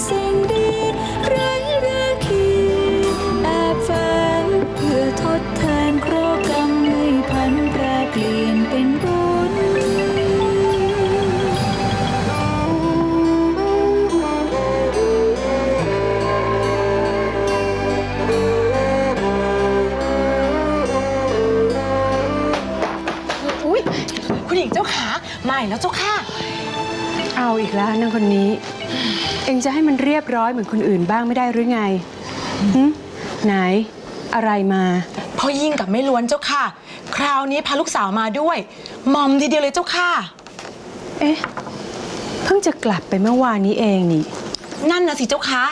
ำสิ่งดีไร้ราคีแอบแฝงเพื่อทดแทนเคราะห์กรรมให้พันแปรเปลี่ยนเป็นบุญ อุ้ยคุณหญิงเจ้าขามาอีกแล้วเจ้าค่ะ เอาอีกแล้วนางคนนี้เองจะให้มันเรียบร้อยเหมือนคนอื่นบ้างไม่ได้หรือไงหึไหนอะไรมา พ่อยิ่งกับไม่ล้วนเจ้าค่ะ คราวนี้พาลูกสาวมาด้วยหมอมทีเดียวเลยเจ้าค่ะ เอ๊ะ เพิ่งจะกลับไปเมื่อวานนี้เองนี่ นั่นนะสิเจ้าค่ะ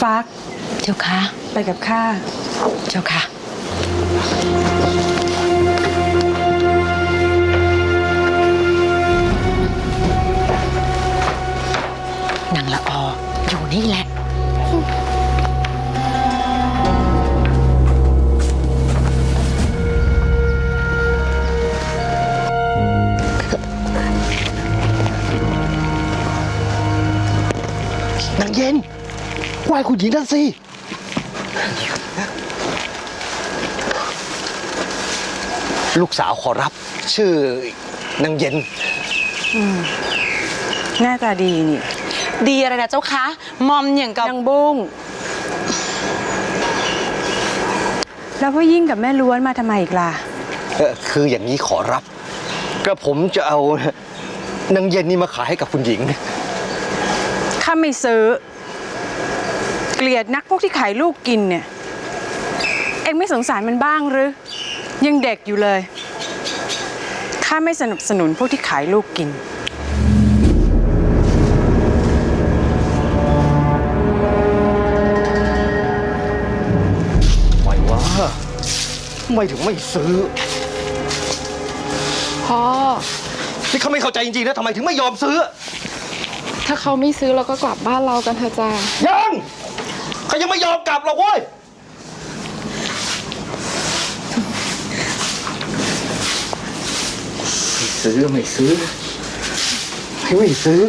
ฟัก เจ้าค่ะ ไปกับข้า เจ้าค่ะ นางเย็นไหวคุณหญิงนั่นสิลูกสาวขอรับ ชื่อนางเย็น หน้าตาดีนี่ ดีอะไรนะเจ้าคะมอมอย่างกับนางบุ้ง แล้วพ่อยิ่งกับแม่ล้วนมาทำไมอีกล่ะ เอ่อคืออย่างนี้ขอรับ กระผมจะเอานางเย็นนี่มาขายให้กับคุณหญิงข้า ไม่ซื้อ เกลียดนักพวกที่ขายลูกกินเนี่ย เอ็งไม่สงสารมันบ้างหรือ ยังเด็กอยู่เลย ข้าไม่สนับสนุนพวกที่ขายลูกกิน ไม่ว่าทำไมถึงไม่ซื้อ พ่อที่เขาไม่เข้าใจจริงๆนะทำไมถึงไม่ยอมซื้อ ถ้าเขาไม่ซื้อเราก็กลับบ้านเรากันเถอะจ้ายังเขายังไม่ยอมกลับหรอกเว้ยไม่ซื้อไม่ซื้อไม่ซื้อ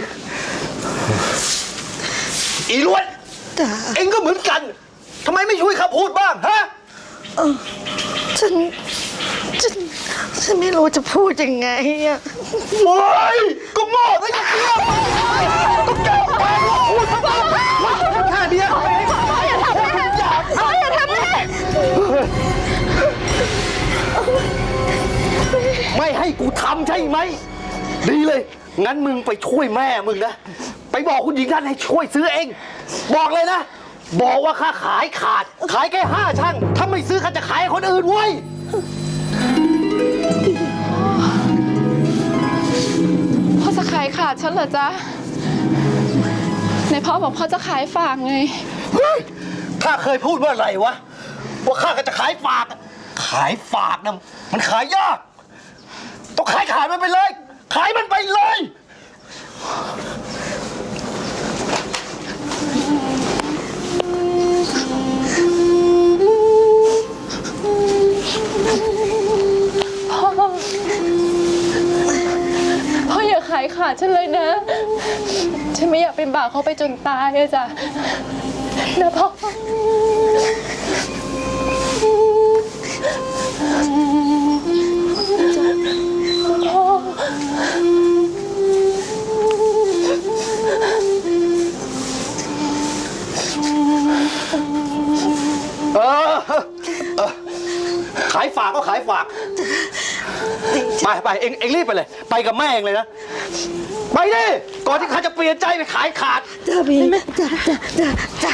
อีล้วนเอ็งก็เหมือนกันทำไมไม่ช่วยข้าพูดบ้างฮะ ฉัน ฉันฉันไม่รู้จะพูดยังไงอะโว้ยก็โง่ไม่จะเชื่อก็แก้วแปลงพูดมาบ้างแค่เนี้ยอย่าทำแม่อย่าทำแม่ไม่ให้กูทำใช่ไหม ดีเลย งั้นมึงไปช่วยแม่มึงนะ ไปบอกคุณหญิงท่านให้ช่วยซื้อเอง บอกเลยนะ บอกว่าค่าขายขาด ขายแค่ห้าช่างถ้าไม่ซื้อข้าจะขายให้คนอื่นเว้ยาดฉันเหรอจ๊ะในพ่อบอกพ่อจะขายฝากไง เฮ้ยข้าเคยพูดว่าอะไรวะ ว่าข้าก็จะขายฝาก ขายฝากนะมันขายยาก ต้องขายขายมันไปเลย ขายมันไปเลยาขายขาดฉันเลยนะ ฉันไม่อยากเป็นบาปเขาไปจนตายอะจ้ะนะพ่อพ่อเออเออขายฝากก็ขายฝาก ไปไปเอ็งเอ็งรีบไปเลย ไปกับแม่เองเลยนะ ไปดิก่อนที่ข้าจะเปลี่ยนใจไปขายขาด จ้าบีจ้าจ้าจ้าจ้า